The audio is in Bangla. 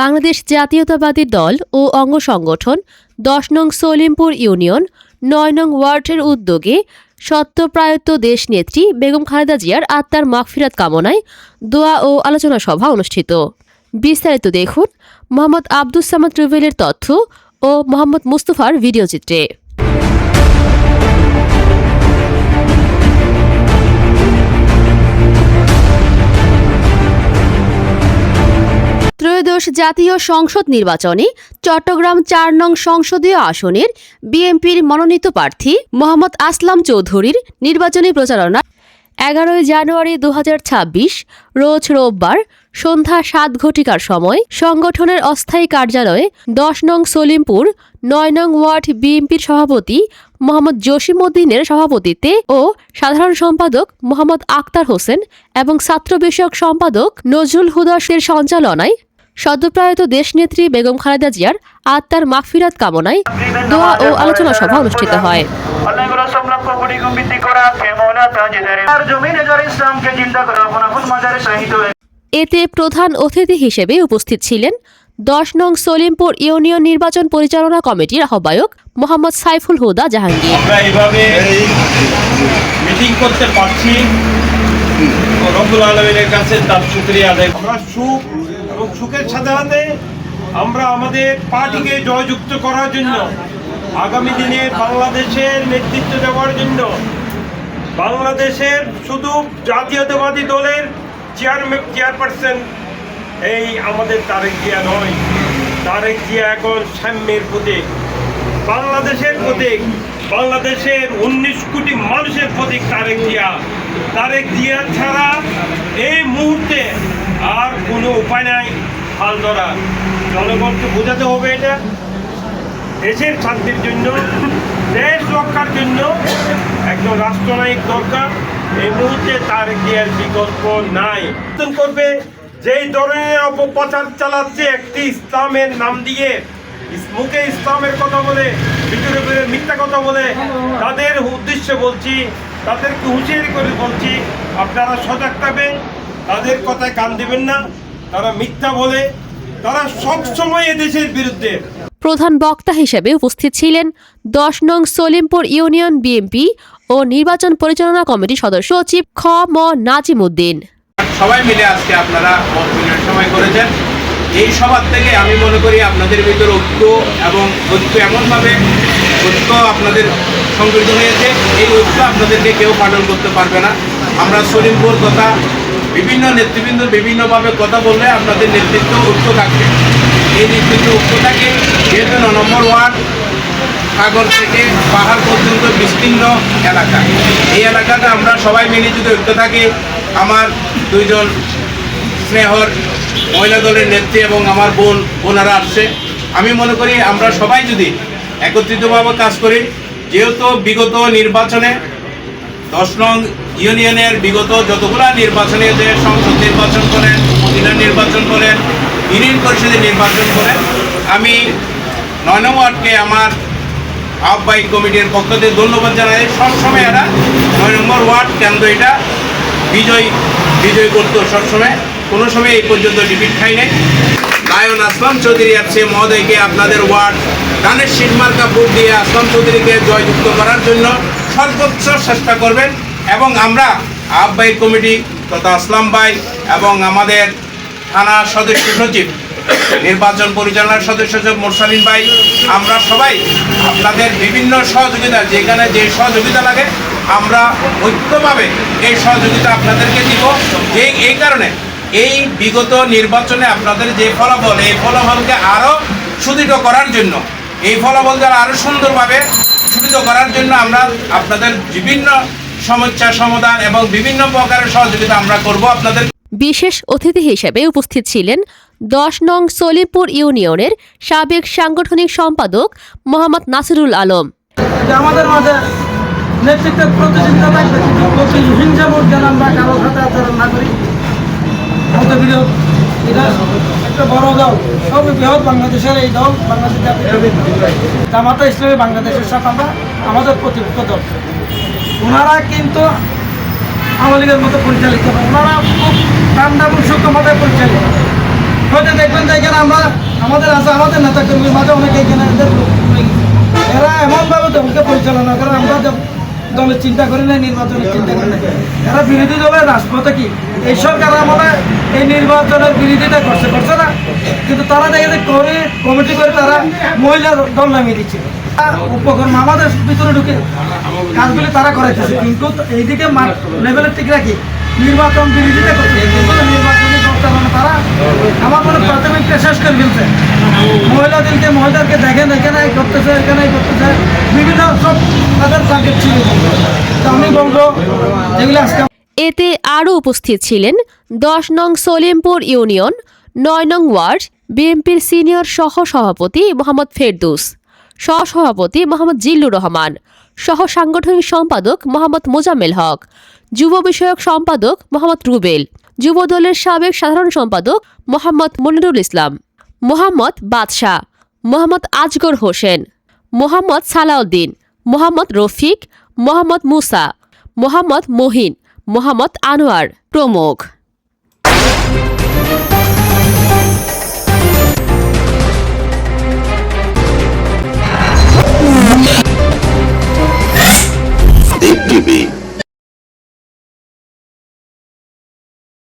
বাংলাদেশ জাতীয়তাবাদী দল ও অঙ্গ সংগঠন, দশ নং সলিমপুর ইউনিয়ন, নয় নং ওয়ার্ডের উদ্যোগে সত্যপ্রায়ত দেশনেত্রী বেগম খালেদা জিয়ার আত্মার মাগফিরাত কামনায় দোয়া ও আলোচনা সভা অনুষ্ঠিত। বিস্তারিত দেখুন মোহাম্মদ আব্দুস সামাদ রুবেলের তথ্য ও মোহাম্মদ মুস্তফার ভিডিও চিত্রে জাতীয় সংসদ নির্বাচনে চট্টগ্রাম চার নং সংসদীয় আসনের বিএনপির মনোনীত প্রার্থী মোহাম্মদ আসলাম চৌধুরীর নির্বাচনী প্রচারণা এগারোই জানুয়ারি দু হাজার ছাব্বিশ, রোজ রোববার সন্ধ্যা সাত ঘটিকার সময় সংগঠনের অস্থায়ী কার্যালয়ে দশ নং সলিমপুর, নয় নং ওয়ার্ড বিএনপির সভাপতি মোহাম্মদ জসিম উদ্দিনের সভাপতিত্বে ও সাধারণ সম্পাদক মোহাম্মদ আক্তার হোসেন এবং ছাত্র বিষয়ক সম্পাদক নজরুল হুদাসের সঞ্চালনায় সদ্যপ্রয়াত দেশনেত্রী বেগম খালেদা জিয়ার আত্মার মাগফিরাত কামনায় দোয়া ও আলোচনা সভা অনুষ্ঠিত হয়। এতে প্রধান অতিথি হিসেবে উপস্থিত ছিলেন দশ নং সলিমপুর ইউনিয়ন নির্বাচন পরিচালনা কমিটির আহ্বায়ক মোহাম্মদ সাইফুল হুদা জাহাঙ্গীর। আমরা এইভাবে মিটিং করতে পারছি। রব্বুল আলমিনের কাছে তার শুক্রিয়া আদায় আমরা সুখ এবং সুখের সাথে আমরা আমাদের পার্টিকে জয়যুক্ত করার জন্য, আগামী দিনে বাংলাদেশের নেতৃত্ব দেওয়ার জন্য, বাংলাদেশের শুধু জাতীয়তাবাদী দলের চেয়ারম্যান চেয়ারপারসন এই আমাদের তারেক জিয়া নয়, তারেক জিয়া এখন সাম্যের প্রতীক, বাংলাদেশের প্রতীক, বাংলাদেশের উনিশ কোটি মানুষের প্রতীক তারেক জিয়া। তারেক জিয়া ছাড়া এই মুহূর্তে আর কোনো উপায় নাই হাল ধরা। জনগণকে বোঝাতে হবে এটা। দেশের শান্তির জন্য, দেশ রক্ষার জন্য একজন রাষ্ট্রনায়ক দরকার। এই মুহূর্তে তার জিয়ার বিকল্প নাই। করবে, যেই ধরনের অপপ্রচার চালাচ্ছে একটি ইসলামের নাম দিয়ে। মুখে ইসলামের কথা বলে, ভিতরে ভিতরে মিথ্যা কথা বলে। তাদের উদ্দেশ্যে বলছি, তাদেরকে হুঁশিয়ারি করে বলছি, আপনারা সজাগ থাকবেন। তাদের কথায় কান দেবেন না। তারা মিথ্যা বলে। তারা সবসময় এদেশের বিরুদ্ধে। প্রধান বক্তা হিসেবে উপস্থিত ছিলেন দশ নং সলিমপুর ইউনিয়ন বিএনপি ও নির্বাচন পরিচালনা কমিটির সদস্য সচিব খ ম নাজিম উদ্দিন। সবাই মিলে আজকে আপনারা সময় করেছেন। এই সবার থেকে আমি মনে করি আপনাদের ভিতর ঐক্য এবং ঐক্য এমনভাবে ঐক্য আপনাদের সংগঠিত হয়েছে। এই ঐক্য আপনাদেরকে কেউ পালন করতে পারবে না। আমরা সলিমপুর কথা বিভিন্ন নেতৃবৃন্দ বিভিন্নভাবে কথা বললে আপনাদের নেতৃত্ব ঐক্য থাকবে। এই নেতৃত্ব ঐক্য থাকে, যেহেতু ন নম্বর ওয়ার্ড সাগর থেকে পাহাড় পর্যন্ত বিস্তীর্ণ এলাকা। এই এলাকাটা আমরা সবাই মিলে যদি ঐক্য থাকি, আমার দুইজন স্নেহর মহিলা দলের নেত্রী এবং আমার বোন, বোনারা আসছে। আমি মনে করি আমরা সবাই যদি একত্রিতভাবে কাজ করি, যেহেতু বিগত নির্বাচনে দশ নং ইউনিয়নের বিগত যতগুলা নির্বাচনে যে সংসদ নির্বাচন করেন উপজেলা নির্বাচন করেন, ইউনিয়ন পরিষদের নির্বাচন করেন, আমি নয় নং ওয়ার্ডকে আমার আহ্বায়ক কমিটির পক্ষ থেকে ধন্যবাদ জানাই। সবসময় এরা নয় নম্বর ওয়ার্ড কেন্দ্র এটা বিজয় বিজয় করতো সবসময়। কোনো সময় এই পর্যন্ত ডিপিট খাই নাই। লায়ন আসলাম চৌধুরী আছে মহোদয়কে আপনাদের ওয়ার্ড, গানের শিরমার্কা ভোট দিয়ে আসলাম চৌধুরীকে জয়যুক্ত করার জন্য। সর্বোচ্চ চেষ্টা করবেন এবং আমরা আহ্বায়ক কমিটি তথা আসলাম ভাই এবং আমাদের থানা সদস্য সচিব, নির্বাচন পরিচালনার সদস্য সচিব মোরসালিন ভাই আমরা সবাই আপনাদের বিভিন্ন সহযোগিতা, যেখানে যে সহযোগিতা লাগে, আমরা ঐক্যভাবে এই সহযোগিতা আপনাদেরকে দিব। যে এই কারণে এই বিগত নির্বাচনে আপনাদের যে ফলাফল, এই ফলাফলকে আরও সুদৃঢ় করার জন্য, এই ফলাফলকে আরও সুন্দরভাবে সুদৃঢ় করার জন্য আমরা আপনাদের বিভিন্ন সমস্যা সমাধান এবং বিভিন্ন প্রকারের সহযোগিতা আমরা করব আপনাদের বিশেষ অতিথি হিসেবে উপস্থিত ছিলেন দশ নং সলিমপুর ইউনিয়নের সাবেক সাংগঠনিক সম্পাদক মোহাম্মদ নাসিরুল আলম। আমাদের মাঝে নেতৃত্বের প্রতিযোগিতা থাকবে। হিংসা ভোট যেন আমরা কারও সাথে আচরণ না করি একটা বড় দল, সবই বৃহৎ বাংলাদেশের এই দল, বাংলাদেশ জামাতা ইসলামী বাংলাদেশের সাথে আমরা, আমাদের প্রতিপক্ষ দল। ওনারা কিন্তু আওয়ামী লীগের মতো পরিচালিত ওনারা খুব ঠান্ডা এবং সূক্ষ্মভাবে পরিচালিত হয়তো দেখবেন যে এখানে আমরা, আমাদের আছে, আমাদের নেতা কর্মীর মাঝে অনেকে এখানে এরা এমনভাবে দলকে পরিচালনা করে, আমরা দলের চিন্তা করি না নির্বাচনের চিন্তা করি না এরা বিরোধী দলের রাজপথে কি? এই সরকার আমলে এই নির্বাচনের বিরোধিতা করছে করছে না? কিন্তু তারা দেখে যে করে, কমিটি করে তারা মহিলা দল নামিয়ে দিচ্ছে। উপকরণ আমাদের ভিতরে ঢুকে কাজগুলি তারা করাইতেছে। কিন্তু এইদিকে লেভেলের ঠিক রাখি। নির্বাচন বিরোধিতা করছে। নির্বাচনী তারা। আমার মনে হয় শেষ করে ফেলছে। মহিলাদেরকে মহিলাদেরকে দেখেন, এখানে করতেছে এখানে করতেছে। বিভিন্ন সব তাদের টার্গেট ছিল। আমি বলব, যেগুলো আজকে এতে আরও উপস্থিত ছিলেন দশ নং সলিমপুর ইউনিয়ন, নয় নং ওয়ার্ড, বিএনপির সিনিয়র সহ সভাপতি মোহাম্মদ ফেরদুস, সহসভাপতি মোহাম্মদ জিল্লুর রহমান সহ সাংগঠনিক সম্পাদক মোহাম্মদ মোজাম্মেল হক, যুব বিষয়ক সম্পাদক মোহাম্মদ রুবেল যুব দলের সাবেক সাধারণ সম্পাদক মোহাম্মদ মনিরুল ইসলাম, মোহাম্মদ বাদশাহ, মোহাম্মদ আজগর হোসেন, মোহাম্মদ সালাউদ্দিন, মোহাম্মদ রফিক, মোহাম্মদ মুসা, মোহাম্মদ মহিন, মোহাম্মদ আনোয়ার প্রমুখ।